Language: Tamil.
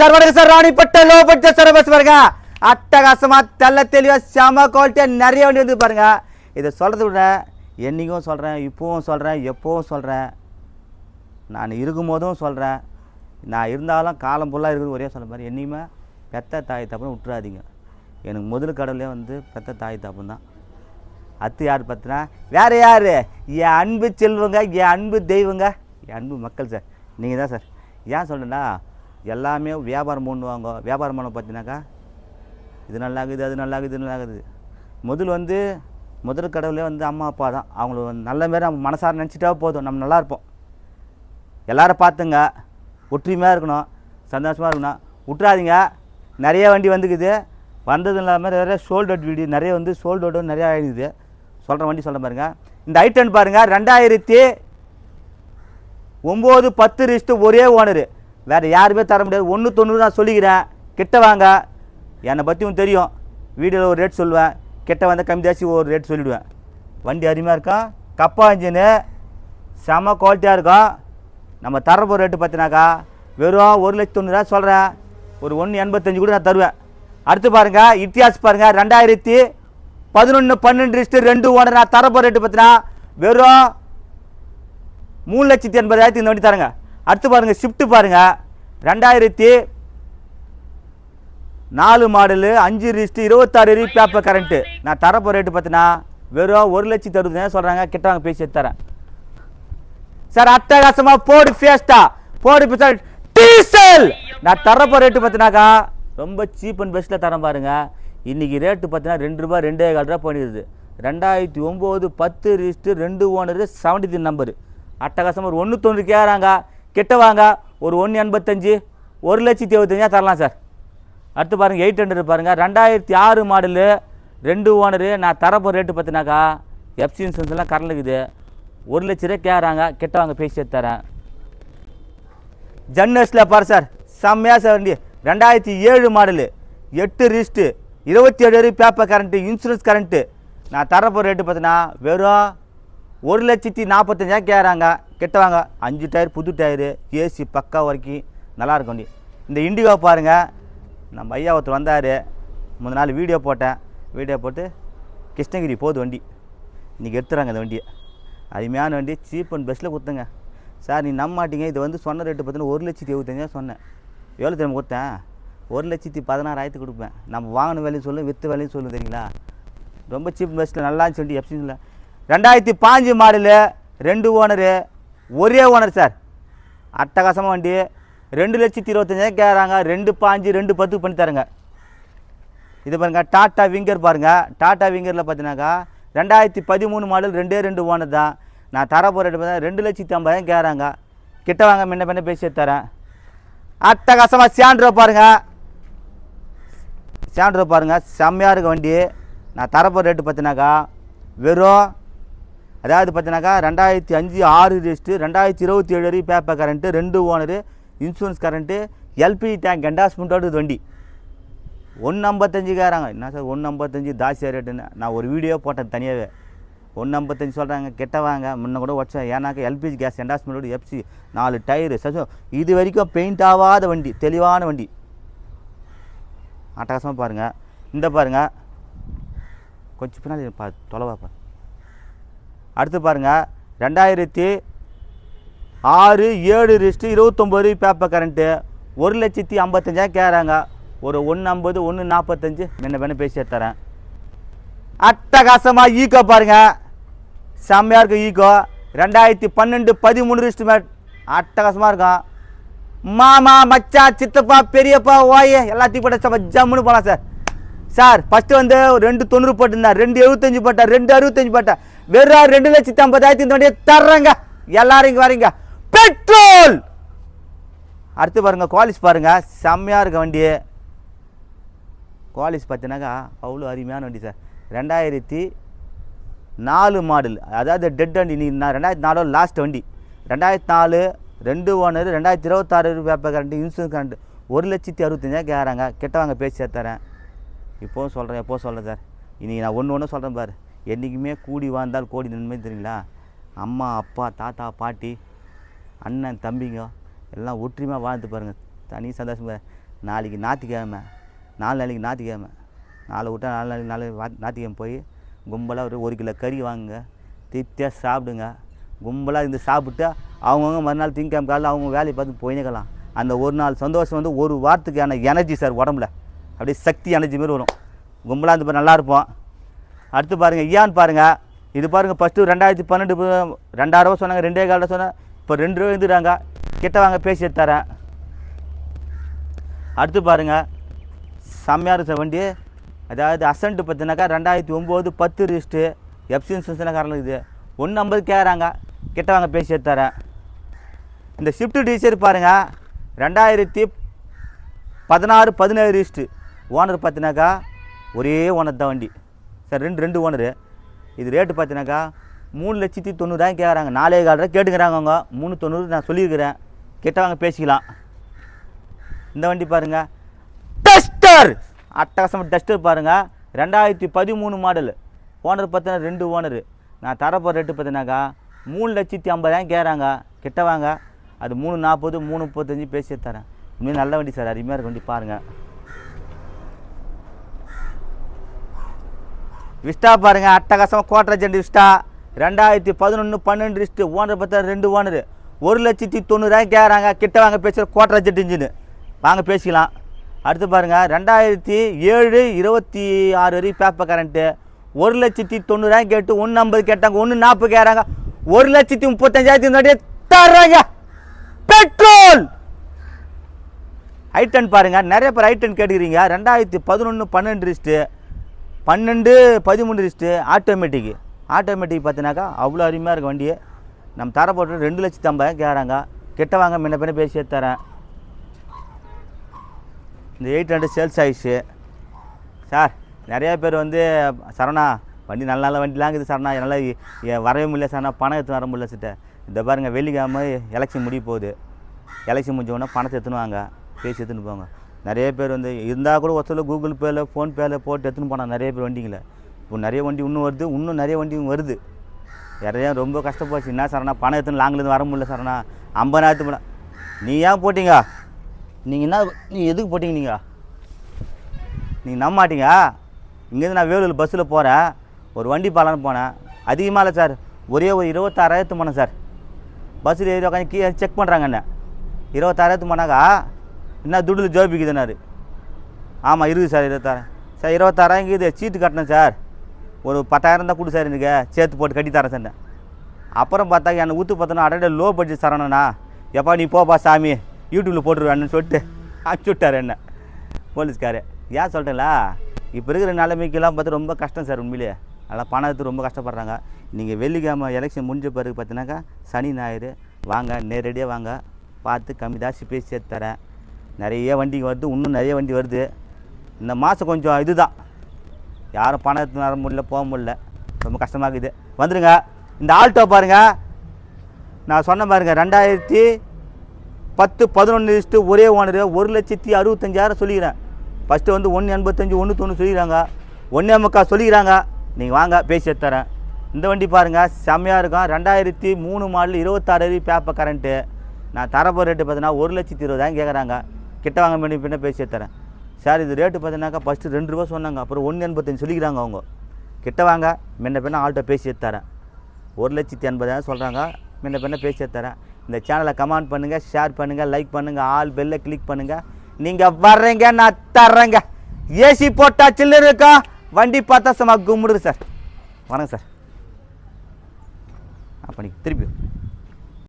சார் வணக்கம் sir Ranipet low budget sir bus பாருங்க அட்டகாசமா தெல்ல தெளிவா செம குவாலிட்டியாக நிறைய வண்டி வந்து பாருங்க. இதை சொல்றதை விட என்னைக்கும் சொல்கிறேன் இப்போவும் சொல்கிறேன் எப்போவும் சொல்கிறேன் நான் இருக்கும்போதும் சொல்கிறேன் நான் இருந்தாலும் காலம் ஃபுல்லாக இருக்குது ஒரே சொல்ல மாதிரி என்னையுமே பெத்த தாய் தப்புன்னு விட்டுறாதீங்க. எனக்கு முதல் கடவுளே வந்து பெத்த தாய் தப்புன்னு தான். அத்து யார் பார்த்தினா வேறு யார்? என் அன்பு செல்வங்க என் அன்பு தெய்வங்க என் அன்பு மக்கள் சார். நீங்கள் தான் சார். ஏன் சொல்கிறேன்னா எல்லாமே வியாபாரம் பண்ணுவாங்க. வியாபாரம் பண்ண பார்த்தீங்கன்னாக்கா இது நல்லா இருக்குது அது நல்லாகுது இது நல்லா இருக்குது முதல் வந்து முதல் கடவுளே வந்து அம்மா அப்பா தான். அவங்கள நல்ல மாரி நம்ம மனசார நினச்சிட்டா போதும். நம்ம நல்லா இருப்போம். எல்லாரும் பார்த்துங்க. ஒற்றுமையாக இருக்கணும். சந்தோஷமாக இருக்கணும். விட்றாதீங்க நிறைய வண்டி வந்துக்குது. வந்தது இல்லாமல் நிறைய சோல்டு அவுட் வீடியோ நிறைய வந்து சோல்டு அவுட்டும் நிறையா ஆகிடுது சொல்கிற வண்டி சொல்ல பாருங்க. இந்த ஐட்டன் பாருங்கள் ரெண்டாயிரத்தி ஒம்பது பத்து ரிஸ்ட்டு ஒரே ஓனரு வேறு யாருமே தர முடியாது. ஒன்று தொண்ணூறு நான் சொல்லிக்கிறேன். கிட்ட வாங்க. என்னை பற்றியும் தெரியும். வீடியோவில் ஒரு ரேட் சொல்லுவேன். கிட்ட வந்தால் கம்மி ஜாஸ்தி ஒரு ரேட் சொல்லிவிடுவேன் வண்டி அருமையாக இருக்கும் கப்பா இன்ஜினு செம குவாலிட்டியாக இருக்கும் நம்ம தர போகிற ரேட்டு பார்த்தினாக்கா வெறும் ஒரு லட்சத்தி தொண்ணூறுரூவா சொல்கிறேன் ஒரு ஒன்று எண்பத்தஞ்சு கூட நான் தருவேன். அடுத்து பாருங்கள் இத்தியாஸ் பாருங்கள் ரெண்டாயிரத்தி பதினொன்று பன்னெண்டு ரிஸ்ட்டு ரெண்டு ஓனர் நான் தர போகிற ரேட்டு பார்த்தினா வெறும் மூணு லட்சத்தி எண்பதாயிரத்துக்கு இந்த வண்டி தரேங்க. அடுத்து பாருங்க ஷிஃப்ட் பாருங்க. ரெண்டாயிரத்தி நாலு மாடலு அஞ்சு ரிஸ்ட்டு இருபத்தாறு ரி பேப்பர் கரண்ட்டு நான் தரப்போ ரேட்டு பார்த்தீங்கன்னா வெறும் ஒரு லட்சத்தி அறுபதாயிரம் சொல்கிறாங்க கிட்டவங்க பேசி தரேன். சார் அட்டகாசமாக போடு ஃபேஸ்டா போடு பிசால் டீசல்! நான் தரப்போ ரேட்டு பார்த்தினாக்கா ரொம்ப சீப் அண்ட் பெஸ்ட்டில் தரேன் பாருங்கள் இன்றைக்கி ரேட்டு பார்த்தீங்கன்னா ரெண்டு ரூபாய் ரெண்டே கால் ரூபா பண்ணிடுது ரெண்டாயிரத்தி ஒம்பது பத்து ரிஸ்ட்டு ரெண்டு ஓனரு செவன்டி த்ரீ நம்பரு அட்டகாசமாக ஒரு ஒன்று தொண்ணூறு கேட்குறாங்க கிட்ட வாங்க. ஒரு ஒன்று எண்பத்தஞ்சு ஒரு லட்சத்தி எழுபத்தஞ்சா தரலாம் சார். அடுத்து பாருங்கள் எயிட் ஹண்ட்ரட் பாருங்கள் ரெண்டாயிரத்தி ஆறு மாடலு ரெண்டு ஓனரு நான் தரப்போ ரேட்டு பார்த்தினாக்கா எஃப்சி இன்சூரன்ஸ்லாம் கரண்டுக்குது ஒரு லட்ச ரூபா கேட்குறாங்க கிட்ட வாங்க பேசி தரேன். ஜன்னர்ஸில் பாரு சார். செம்மையாக சார் வண்டி. ரெண்டாயிரத்தி ஏழு மாடலு எட்டு ரிஸ்ட்டு இருபத்தி ஏழு வரை பேப்பர் கரண்ட்டு இன்சூரன்ஸ் கரண்ட்டு நான் தரப்போ ரேட்டு பார்த்தீங்கன்னா வெறும் ஒரு லட்சத்தி நாற்பத்தஞ்சாயிரம் கேட்குறாங்க. கிட்ட வாங்க அஞ்சு டயர் புது டயரு ஏசி பக்கா வரைக்கும் நல்லாயிருக்கும் வண்டி. இந்த இண்டிகோ பாருங்கள் நம்ம ஐயா ஒருத்தர் வந்தார். முந்த நாள் வீடியோ போட்டேன். வீடியோ போட்டு கிருஷ்ணகிரி போகுது வண்டி. இன்றைக்கி எடுத்துறாங்க இந்த வண்டியை. அருமையான வண்டி. சீப் அண்ட் பெஸ்ட்டில் கொடுத்துங்க. சார் நீ நம்ப மாட்டீங்க இது வந்து சொன்ன ரேட்டு பார்த்தீங்கன்னா ஒரு லட்சத்தி எழுபத்தஞ்சா சொன்னேன். எவ்வளோ தெரியுமா கொடுத்தேன்? ஒரு லட்சத்தி பதினாறாயிரத்து கொடுப்பேன். நம்ம வாங்கின வேலையும் சொல்லும் விற்று வேலையும் சொல்லும் தெரியுங்களா? ரொம்ப சீப் பெஸ்ட்டில் நல்லா இருந்துச்சு வண்டி. எஃப்சியில் ரெண்டாயிரத்தி பாஞ்சு மாடலு ரெண்டு ஓனரு ஒரே ஓனர் சார். அட்டகாசமாக வண்டி. ரெண்டு லட்சத்தி இருபத்தஞ்சாயிரம் கேட்குறாங்க ரெண்டு பாஞ்சு ரெண்டு பத்துக்கு பண்ணி தரேங்க. இது பாருங்க டாட்டா விங்கர் பாருங்க. டாட்டா விங்கரில் பார்த்தீங்கன்னாக்கா ரெண்டாயிரத்தி பதிமூணு மாடல் ரெண்டே ரெண்டு ஓனர் தான். நான் தர போகிற ரேட்டு பார்த்தா ரெண்டு லட்சத்தி ஐம்பதாயிரம் கேட்குறாங்க கிட்ட வாங்க முன்ன பின்ன பேசி தரேன். அட்டகாசமாக சாண்ட்ரோ பாருங்க. சாண்ட்ரோ பாருங்க செம்மையாக இருக்க வண்டி. நான் தரப்போ ரேட்டு பார்த்தீங்கன்னாக்கா வெறும் அதாவது பார்த்தீங்கன்னாக்கா ரெண்டாயிரத்தி அஞ்சு ஆறு ரிஸ்ட்டு ரெண்டாயிரத்தி இருபத்தி ஏழு வரைக்கும் பேப்பர் கரண்ட்டு ரெண்டு owner insurance current LPG tank என்டாஸ்மெண்ட்டோடு இது வண்டி. ஒன்று ஐம்பத்தஞ்சுக்காராங்க என்ன சார் ஒன்று ஐம்பத்தஞ்சு தாசியா ரேட்டுன்னு நான் ஒரு வீடியோ போட்டேன் தனியாகவே ஒன்று ஐம்பத்தஞ்சு சொல்கிறாங்க கெட்ட வாங்க. முன்ன கூட உடச்சேன். ஏன்னாக்கா எல்பிஜி கேஸ் என்டாஸ்மெண்ட்டோடு எஃப்சி நாலு டயரு சசோ இது வரைக்கும் பெயிண்ட் ஆகாத வண்டி தெளிவான வண்டி. அட்டகாசமாக பாருங்கள் இந்த பாருங்கள் கொஞ்சம் பின்னாடி பா தொலைவாப்பா அடுத்து பாருங்கள் ரெண்டாயிரத்தி ஆறு ஏழு ரிஸ்ட்டு இருபத்தொம்போது பேப்பர் கரண்ட்டு ஒரு லட்சத்தி ஐம்பத்தஞ்சாயிரம் கேட்குறாங்க ஒரு ஒன்று ஐம்பது ஒன்று நாற்பத்தஞ்சு என்ன வேணும் பேசி தரேன். அட்டகாசமாக ஈக்கோ பாருங்கள் செம்மையாக இருக்கும் ஈக்கோ ரெண்டாயிரத்தி பன்னெண்டு பதிமூணு ரிஸ்ட்டு மேட் அட்டகாசமாக இருக்கும் மாமா மச்சான் சித்தப்பா பெரியப்பா ஓய எல்லாத்தையும் போட்ட செம்ம ஜம்முன்னு போகலாம் சார். சார் ஃபஸ்ட்டு வந்து ரெண்டு தொண்ணூறு போட்டிருந்தேன் ரெண்டு எழுபத்தஞ்சு போட்டேன் ரெண்டு அறுபத்தஞ்சு போட்டேன் வெறும் ரெண்டு லட்சத்தி ஐம்பதாயிரத்தி வண்டியை தர்றேங்க. எல்லாரும் இங்கே வரீங்க. பெட்ரோல்! அடுத்து பாருங்க குவாலிஸ் பாருங்க. செம்மையாக இருக்க வண்டி குவாலிஸ் பார்த்தீங்கன்னாக்கா அவ்வளோ அருமையான வண்டி சார். ரெண்டாயிரத்தி நாலு மாடல் அதாவது டெட் வண்டி. நீ நான் ரெண்டாயிரத்தி நாலு லாஸ்ட் வண்டி. ரெண்டாயிரத்தி நாலு ரெண்டு ஓனர் ரெண்டாயிரத்தி இருபத்தாறு பேப்பர் கரண்ட் இன்சூரன்ஸ் கரண்ட் ஒரு லட்சத்தி அறுபத்தஞ்சாயிரம் கேட்குறாங்க கிட்ட வாங்க பேசி தரேன் இப்போவும் சொல்கிறேன் எப்போவும் சொல்கிறேன் சார். இன்றைக்கி நான் ஒன்று ஒன்று சொல்கிறேன் பாரு. என்றைக்குமே கூடி வாழ்ந்தால் கோடி நன்மை தெரியுங்களா? அம்மா அப்பா தாத்தா பாட்டி அண்ணன் தம்பிங்க எல்லாம் ஒற்றுமையாக வாழ்ந்து பாருங்கள் தனி சந்தோஷம் நாளைக்கு ஞாத்திக்கிழமை நாலு நாளைக்கு ஞாத்திக்கிழமை நாலு விட்டா நாலு நாளைக்கு நாலு வா- ஞாயிற்றுக்கிழமை போய் கும்பலாக ஒரு ஒரு கிலோ கறி வாங்குங்க. திருப்தியாக சாப்பிடுங்க. கும்பலாக இருந்து சாப்பிட்டு அவங்கவுங்க மறுநாள் திங்கக்கிழமை காலையில் அவங்க வேலையை பார்த்து போயினக்கலாம் அந்த ஒரு நாள் சந்தோஷம் வந்து ஒரு வாரத்துக்கான எனர்ஜி சார் உடம்புல. அப்படியே சக்தி எனர்ஜி மாதிரி வரும். கும்பலாக இருந்து நல்லா இருப்போம். அடுத்து பாருங்கள் ஐயான்னு பாருங்கள் இது பாருங்கள் ஃபஸ்ட்டு ரெண்டாயிரத்தி பன்னெண்டு ரெண்டாயிரரூவா சொன்னாங்க ரெண்டே கால சொன்னேன் இப்போ ரெண்டு ரூபா எழுந்துடுறாங்க கிட்ட வாங்க பேசி தரேன் அடுத்து பாருங்கள் செம்மையாக இருக்க வண்டி. அதாவது அசண்ட்டு பார்த்தினாக்கா ரெண்டாயிரத்தி ஒம்பது பத்து ரிஸ்ட்டு எப்சின் சுசனக்காரங்களுக்கு இது. ஒன்று ஐம்பது கேட்குறாங்க கிட்ட வாங்க பேசி தரேன் இந்த ஷிஃப்ட் டீச்சர் பாருங்கள் ரெண்டாயிரத்தி பதினாறு பதினேழு ரிஸ்ட்டு ஓனர் பார்த்தினாக்கா ஒரே ஓனர் தான் வண்டி. சார் ரெண்டு ரெண்டு ஓனரு. இது ரேட்டு பார்த்தீங்கன்னாக்கா மூணு லட்சத்தி தொண்ணூறாயிரம் கேட்குறாங்க நாலே கால் ரூபா கேட்டுக்கிறாங்க அவங்க. மூணு தொண்ணூறு நான் சொல்லியிருக்கிறேன். கெட்டவங்க பேசிக்கலாம். இந்த வண்டி பாருங்கள் டஸ்டர்! அட்டகாசமாக டஸ்டர் பாருங்கள் ரெண்டாயிரத்தி பதிமூணு மாடல் ஓனர் பார்த்தீங்கன்னா ரெண்டு ஓனரு. நான் தரப்போகிற ரேட்டு பார்த்தீங்கன்னாக்கா மூணு லட்சத்தி ஐம்பதாயிரம் கேட்குறாங்க கிட்ட வாங்க. அது மூணு நாற்பது மூணு முப்பத்தஞ்சு பேசி தரேன். இன்னும் நல்ல வண்டி சார். அருமையாக இருக்க வண்டி பாருங்கள் விஸ்டா பாருங்க அட்டகாசமாக கோட்டரை ஜெண்டு விஸ்டா. ரெண்டாயிரத்தி பதினொன்று பன்னெண்டு ரிஸ்ட்டு ஓனர் பார்த்தா ரெண்டு ஓனர் ஒரு லட்சத்தி தொண்ணூறாயிரம் கேட்குறாங்க கிட்ட வாங்க பேசுகிற கோட்டரை ஜெட் இன்ஜினு வாங்க பேசிக்கலாம். அடுத்து பாருங்கள் ரெண்டாயிரத்தி ஏழு இருபத்தி ஆறு வரைக்கும் பேப்பர் கரண்ட்டு ஒரு லட்சத்தி தொண்ணூறாயிரம் கேட்டு ஒன்று ஐம்பது கேட்டாங்க ஒன்று நாற்பது கேட்குறாங்க ஒரு லட்சத்தி முப்பத்தஞ்சாயிரத்தி முன்னாடியே தர்றாங்க. பெட்ரோல்! ஐட்டன் பாருங்கள் நிறைய பேர் ஐட்டன் கேட்டுக்கிறீங்க. ரெண்டாயிரத்தி பதினொன்று பன்னெண்டு ரிஸ்ட்டு பன்னெண்டு பதிமூணு ரிஸ்ட்டு ஆட்டோமேட்டிக்கு ஆட்டோமேட்டிக் பார்த்தினாக்கா அவ்வளோ அருமையாக இருக்கும் வண்டியை. நம்ம தர போட்டு ரெண்டு லட்சத்தி ஐம்பதாயிரம் கேட்குறாங்க கிட்ட வாங்க முன்ன பின்ன பேசி எடுத்து தரேன். இந்த எயிட் ஹண்ட்ரட் சேல்ஸ் ஆயிடுச்சு சார் நிறையா பேர் வந்து சரணா வண்டி நல்ல நல்ல வண்டிலாம் இருக்குது சரணா என்னால் வரவே முடியல சரணா பணம் எடுத்து வர முடியல சிட்ட இந்த பாருங்கள் வெள்ளிக்கிழமை எலெக்ஷன் முடிய போகுது. எலெக்ஷன் முடிஞ்ச உடனே பணத்தை எடுத்துன்னு வாங்க. பேசி எடுத்துன்னு போங்க. நிறைய பேர் வந்து இருந்தால் கூட ஒருத்தர் கூகுள் பேயில் ஃபோன்பேயில் போட்டு எடுத்துன்னு போனாங்க நிறைய பேர் வண்டிங்களை. இப்போ நிறைய வண்டி இன்னும் வருது இன்னும் நிறைய வண்டி வருது. நிறையா ரொம்ப கஷ்டப்போச்சு என்ன சரணா பணம் எடுத்துன்னு லாங்கிலேருந்து வர முடியல சரணா ஐம்பதாயிரத்து பணம் நீ ஏன் போட்டீங்க? நீங்கள் என்ன நீ எதுக்கு போட்டிங்க நீங்கள் நீங்கள் நம்ப மாட்டீங்க? இங்கேருந்து நான் வேலூர் பஸ்ஸில் போகிறேன் ஒரு வண்டி பாலன்னு போனேன். அதிகமாக இல்லை சார். ஒரே ஒரு இருபத்தாறாயிரத்து போனேன் சார். பஸ்ஸில் ஏறி உட்காந்து கீழே செக் பண்ணுறாங்க என்ன. இருபத்தாறாயிரத்து போனாக்கா என்ன துடில் ஜோபிக்குதுன்னாரு. ஆமாம் இருக்குது சார் இருபத்தாயிரம் சார் இருபத்தாயிரம் இருக்குது சீட்டு கட்டினேன் சார். ஒரு பத்தாயிரம் தான் கொடு சார் எனக்கு. சேர்த்து போட்டு கட்டி தரேன் சார் அப்புறம் பார்த்தா என்னை ஊற்று பார்த்தோன்னா அடடே லோ பட்ஜெட் சரணண்ணா எப்பா நீ போப்பா சாமி. யூடியூப்பில் போட்டுருவான்னு சொல்லிட்டு அனுப்பிச்சி விட்டார் என்ன. போலீஸ்காரு. ஏன் சொல்கிறேங்களா இப்போ இருக்கிற நிலைமைக்கெல்லாம் பார்த்து ரொம்ப கஷ்டம் சார் உண்மையிலே நல்லா பணம் எடுத்து ரொம்ப கஷ்டப்படுறாங்க. நீங்கள் வெள்ளிக்கிழமை எலெக்ஷன் முடிஞ்ச பிறகு பார்த்தீங்கன்னாக்கா சனி ஞாயிறு. வாங்க நேரடியாக வாங்க. பார்த்து கம்மி தாசி பேசி சேர்த்து தரேன். நிறைய வண்டிங்க வருது இன்னும் நிறைய வண்டி வருது. இந்த மாதம் கொஞ்சம் இதுதான். யாரும் பணம் எடுத்து வர முடியல போக முடியல. ரொம்ப கஷ்டமாக இருக்குது வந்துடுங்க இந்த ஆல்டோ பாருங்கள் நான் சொன்ன பாருங்க ரெண்டாயிரத்தி பத்து பதினொன்று லிஸ்ட்டு ஒரே ஓனர் ஒரு லட்சத்தி அறுபத்தஞ்சாயிரம் சொல்லிக்கிறேன். ஃபஸ்ட்டு வந்து ஒன்று எண்பத்தஞ்சு ஒன்று தொண்ணூறு சொல்லிக்கிறாங்க ஒன்றே முக்கால் சொல்லிக்கிறாங்க. நீங்கள் வாங்க பேசி எடுத்து தரேன். இந்த வண்டி பாருங்கள் செம்மையாக இருக்கும். ரெண்டாயிரத்தி மூணு மாடல் இருபத்தாறு பேப்பர் கரண்ட்டு நான் தரப்போ ரேட்டு பார்த்தீங்கன்னா ஒரு லட்சத்தி இருபதாயிரம் கேட்குறாங்க கிட்ட வாங்க வேண்டிய பின்ன பேசி தரேன் சார் இது ரேட்டு பார்த்தீங்கன்னாக்கா ஃபஸ்ட்டு ரெண்டு ரூபா சொன்னாங்க அப்புறம் ஒன்று எண்பத்தஞ்சு சொல்லிக்கிறாங்க அவங்க. கிட்ட வாங்க முன்ன பின்ன ஆள்கிட்ட பேசி தரேன் ஒரு லட்சத்தி எண்பதாயிரம் சொல்கிறாங்க முன்ன பின்ன பேசி தரேன் இந்த சேனலை கமெண்ட் பண்ணுங்கள் ஷேர் பண்ணுங்கள் லைக் பண்ணுங்கள் ஆல் பெல்லை கிளிக் பண்ணுங்கள் நீங்கள் வர்றீங்க நான் தர்றேங்க. ஏசி போட்டால் சில்லு இருக்கா? வண்டி பார்த்தா சும்மா கும்பிடுது சார் வணக்கம் சார் அப்போ நீங்கள் திருப்பி